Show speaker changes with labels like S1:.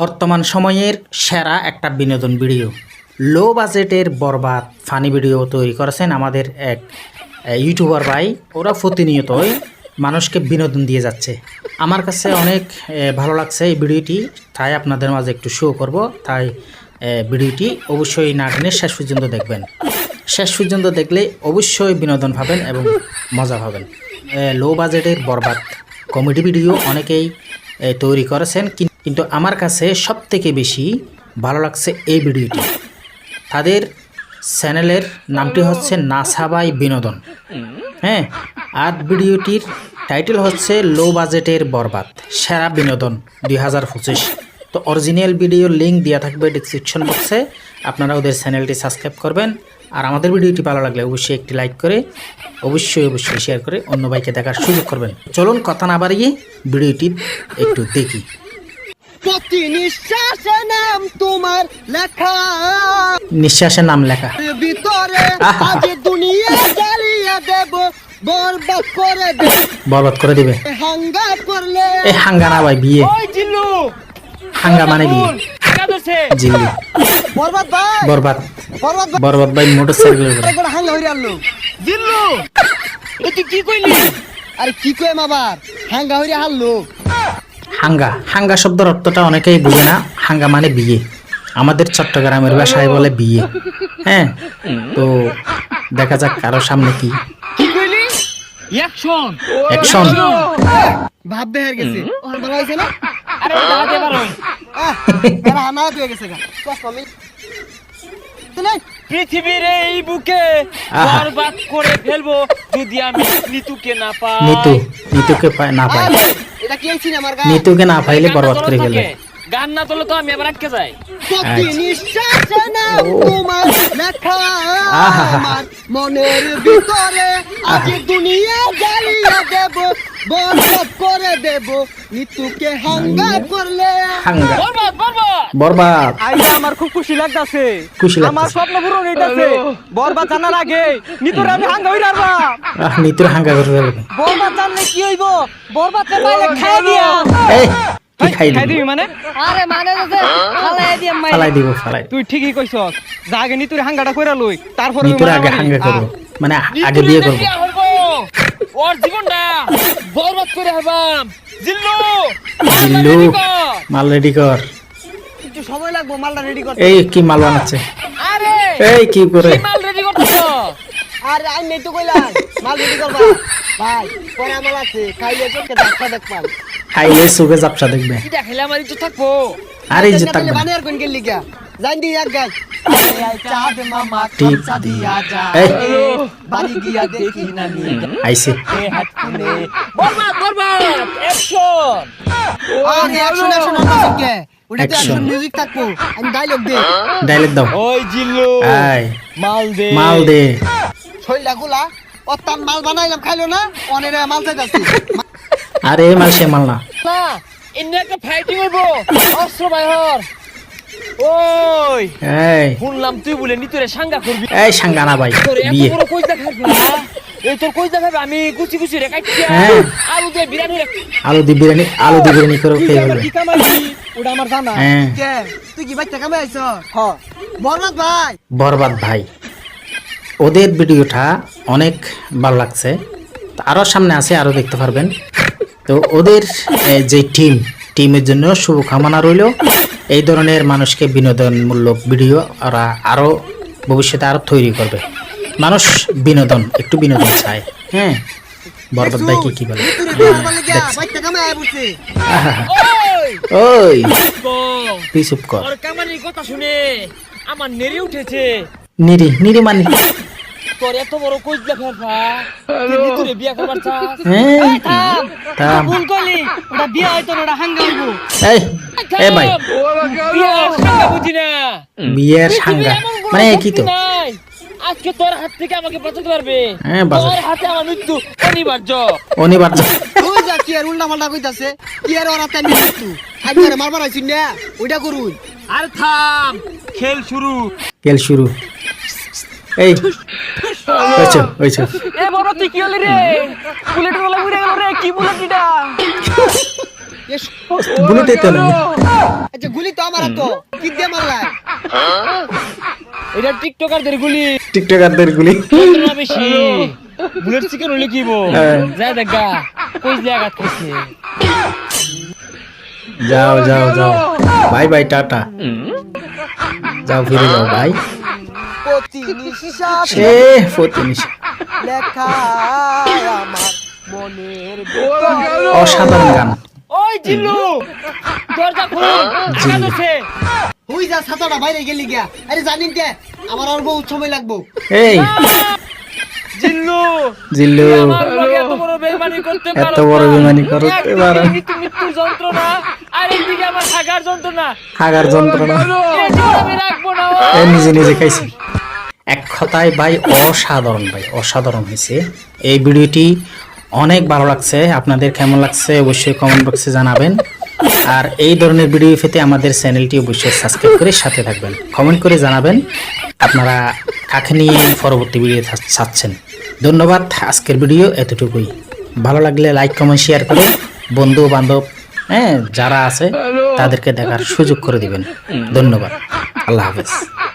S1: বর্তমান সময়ের সেরা একটা বিনোদন ভিডিও। লো বাজেটের বরবাদ ফানি ভিডিও তৈরি করেছেন আমাদের এক ইউটিউবার ভাই। ওরা প্রতিনিয়তই মানুষকে বিনোদন দিয়ে যাচ্ছে। আমার কাছে অনেক ভালো লাগছে এই ভিডিওটি, তাই আপনাদের মাঝে একটু শো করব। তাই ভিডিওটি অবশ্যই না টেনে শেষ পর্যন্ত দেখবেন। শেষ পর্যন্ত দেখলে অবশ্যই বিনোদন পাবেন এবং মজা পাবেন। লো বাজেটের বরবাদ কমেডি ভিডিও অনেকেই তৈরি করেছেন, কিন- কিন্তু আমার কাছে সব থেকে বেশি ভালো লাগছে এই ভিডিওটি। তাদের চ্যানেলের নামটি হচ্ছে নাসাবাই বিনোদন। হ্যাঁ আর ভিডিওটির টাইটেল হচ্ছে লো বাজেটের বরবাদ, সেরা বিনোদন দুই হাজার পঁচিশ। তো অরিজিনাল ভিডিওর লিঙ্ক দেওয়া থাকবে ডিসক্রিপশন বক্সে আপনারা ওদের চ্যানেলটি সাবস্ক্রাইব করবেন। আর আমাদের ভিডিওটি ভালো লাগলে অবশ্যই একটি লাইক করে, অবশ্যই অবশ্যই শেয়ার করে অন্য বাইকে দেখার সুযোগ করবেন। চলুন কথা না বাড়িয়ে ভিডিওটি একটু দেখি।
S2: নিঃশ্বাসে নাম তোমার লেখা।
S1: নিঃশ্বাসের নাম লেখা।
S2: ভিতরে। আজ দুনিয়া জ্বালিয়ে দেব বরবাদ করে
S1: বরবাদ করে দিবে।
S2: হাঙ্গা করলে
S1: এই হাঙ্গা না ভাই বিয়ে।
S3: ওই জিল্লু।
S1: হাঙ্গা মানে বিয়ে। জিল্লি।
S2: বরবাদ ভাই।
S1: বরবাদ।
S2: বরবাদ ভাই।
S1: বরবাদ ভাই মোটর সাইকেল
S2: একবার হাঙ্গা হইরে আনলো।
S3: জিল্লু। এ তুই কি কইলি?
S2: আরে কি কইম আবার? হাঙ্গা হইরে হারলো।
S1: হাঙ্গা। হাঙ্গা শব্দের অর্থটা অনেকেই বুঝে না। হাঙ্গা মানে বিয়ে। আমাদের চট্টগ্রামের ভাষায় বলে বিয়ে। হ্যাঁ? তো দেখা যাক কারও সামনে কি।
S3: অ্যাকশন
S2: ভাব গেছে। না?
S3: আরে দাঁড়াতে পারো।
S2: আহ, গেছে
S3: পৃথিবীর এই বুকে বরবাদ করে ফেলব যদি আমি নিতুকে না পাই।
S1: নিতু নিতুকে না পায়। নিতুকে না পাইলে বরবাদ করে
S3: গেল গান না তোলে তো আমি এবার আটকে যাই।
S1: আচ্ছা।
S2: মনের ভিতরে। আজ দুনিয়া জ্বালিয়ে দেব। বরবাদ করে দেব নিতুকে হাঙ্গা করলে।
S1: হাঙ্গা।
S3: বরবাদ বরবাদ।
S1: বরবাদ।
S4: আইসা আমার খুব খুশি লাগতাছে।
S1: খুশি লাগতাছে।
S4: আমার স্বপ্ন পূরণ হইতাছে। বরবাদ জানার আগে নিতুর আমি হাঙ্গা হইরা আরবা
S1: নিতুর হাঙ্গা করে ফেলবে
S4: বরবাদ জানলে কি হইব? বরবাদ পাইলে খাই দিয়া।
S1: এই কি খাই
S4: খাই
S1: দিবি
S4: মানে? আরে মানে যে ফালাই দিয়া মাই
S1: ফালাই দিব ফালাই।
S4: তুই ঠিকই কইছস। যা আগে নিতুর হাঙ্গাটা কইরা লই তারপরে
S1: নিতুর আগে হাঙ্গা করব। মানে আগে বিয়ে করব।
S3: ওর জীবনটা বরবাদ করে হবাম। জিল্লু
S1: জিল্লু মাল রেডি কর।
S2: একটু সময় লাগবো মালটা রেডি করতে।
S1: এই কি মাল বানাচ্ছে?
S3: আরে
S1: এই কি করে?
S3: কি মাল রেডি করতেছ?
S2: আরে আমি নেই তো কইলাম মাল রেডি করবা? ভাই পরে আমার আছে খাইলে চোখে ডাক্তার দেখবান
S1: খাইলে সুগে জাপসা দেখবে।
S3: কি দেখাইলে আমার ইজ্জত থাকব।
S1: আর যে থাকবে।
S2: বানিয়ার কোন গেলি গা জান দি এক গাছ চাঁদ মামা
S1: টিপ
S2: দিয়া যা বাড়ি গিয়া দেখি না নি
S1: আইছে
S3: বরবাদ বরবাদ অ্যাকশন
S2: আরে অ্যাকশন অ্যাকশন অন্য সঙ্গে ওটা অ্যাকশন মিউজিক থাকব আমি ডায়লগ দে
S1: ডাইলেক দাও
S3: ওই জিল্লু
S1: আই
S3: মাল দে
S1: মাল দে
S2: ছইলা গুলা অত্যান মাল বানাইলাম খাইলো না অনেরে মাল চাইতাছি
S1: আরে মাল সে মাল না
S3: না এনে একটা ফাইটিং হইব অস্ত্র বাইহর ওই
S1: এই।
S3: শুনলাম তুই বলে নিতরে সাঙ্গা করবি।
S1: এই সাঙ্গানা ভাই
S3: তোর এত
S1: বিয়ে।
S3: বড় কইজা খাবি না? এই তোর কইজা খাবি আমি কুচি কুচি রে কাটিয়া
S1: হ্যাঁ।
S3: আলু দিয়ে বিরিয়ানি রে
S1: আলু দি বিরিয়ানি আলু দি বিরিয়ানি করে খেয়ে ফেলবে।
S4: কি কামাইছি ওটা আমার জানা।
S1: হ্যাঁ।
S2: কে? তুই কি বাইতে কামে আইছ?
S4: হ।
S2: বরবাদ ভাই।
S1: বরবাদ ভাই। ওদের ভিডিওটা অনেক ভালো লাগছে। তো আরও সামনে আছে আরও দেখতে পারবেন। তো ওদের যে টিম টিমের জন্য শুভকামনা রইল। এই ধরনের মানুষকে বিনোদনমূলক ভিডিও ওরা আরও ভবিষ্যতে আরও তৈরি করবে। মানুষ বিনোদন একটু বিনোদন চায়। হ্যাঁ? বরবাদ ভাই কি কি বলে?
S3: ওই।
S1: ওই তুই চুপ কর।
S3: কথা শুনে আমার নেড়ে উঠেছে।
S1: নিরি নিরি মানি?
S3: তোর এত বড় কইজা তুই বিয়া করবার চাস?
S1: হ্যাঁ।
S4: থাম।
S1: থাম।
S4: ভুল কইলি ওটা বিয়া হইতো না ওটা হাঙ্গা হইব।
S1: এই এ ভাই। বিয়ের সাঙ্গা। মানে কি তো?
S3: আজকে তোর হাত থেকে আমাকে বাঁচাতে পারবে।
S1: হ্যাঁ,
S3: তোর হাতে আমার মৃত্যু অনিবার্য।
S1: অনিবার্য।
S2: তুই যা কি আর উল্টা পাল্টা কইতাছে কি আর ওরা তাই মৃত্যু? আজ করে মারবার আইছিস না ওইটা করুন।
S3: আর থাম খেল শুরু।
S1: খেল শুরু। এই
S4: এ বড় তুই কি হলি রে? বুলেট ওলা উড়ে গেল রে কি বুলেট এটা?
S1: গুলিতে তো
S2: আচ্ছা গুলি তো আমার তো কি দিয়ে মারলাই
S3: এটা টিকটকারদের গুলি।
S1: টিকটকারদের গুলি।
S3: বেশি। বুলেট চিকেন হলে কি বো
S1: হ্যাঁ।
S3: দেখা কই
S1: যাও যাও যাও। Bye bye tata. যাও ফিরে যাও ভাই
S2: প্রতি
S1: সে
S2: লেখা আমার মনের
S1: অসাধারণ গান।
S3: ওই জিল্লু! দরজা খুল! হচ্ছে
S2: হুই যা ছাতাটা বাইরে গেলি গিয়া। আরে জানিন কে? আমার আর বহুত সময় লাগবো।
S1: এই।
S3: জিল্লু!
S1: জিল্লু।
S3: এত বড় বেইমানি করতে পারো
S1: এত বড় বেইমানি করতে পারো
S3: মৃত্যু যন্ত্রণা আর আমার থাকার যন্ত্রণা।
S1: হাগার যন্ত্রণা।
S3: আমি রাখব না
S1: এ নিজে নিজে খাইছি। এক কথায় ভাই অসাধারণ ভাই অসাধারণ হয়েছে। এই ভিডিওটি অনেক ভালো লাগছে। আপনাদের কেমন লাগছে অবশ্যই কমেন্ট বক্সে জানাবেন। আর এই ধরনের ভিডিও পেতে আমাদের চ্যানেলটি অবশ্যই সাবস্ক্রাইব করে সাথে থাকবেন। কমেন্ট করে জানাবেন আপনারা কাকে নিয়ে পরবর্তী ভিডিও চাচ্ছেন। ধন্যবাদ, আজকের ভিডিও এতটুকুই। ভালো লাগলে লাইক কমেন্ট শেয়ার করে বন্ধু বান্ধব হ্যাঁ যারা আছে, তাদেরকে দেখার সুযোগ করে দিবেন। ধন্যবাদ। আল্লাহ হাফেজ।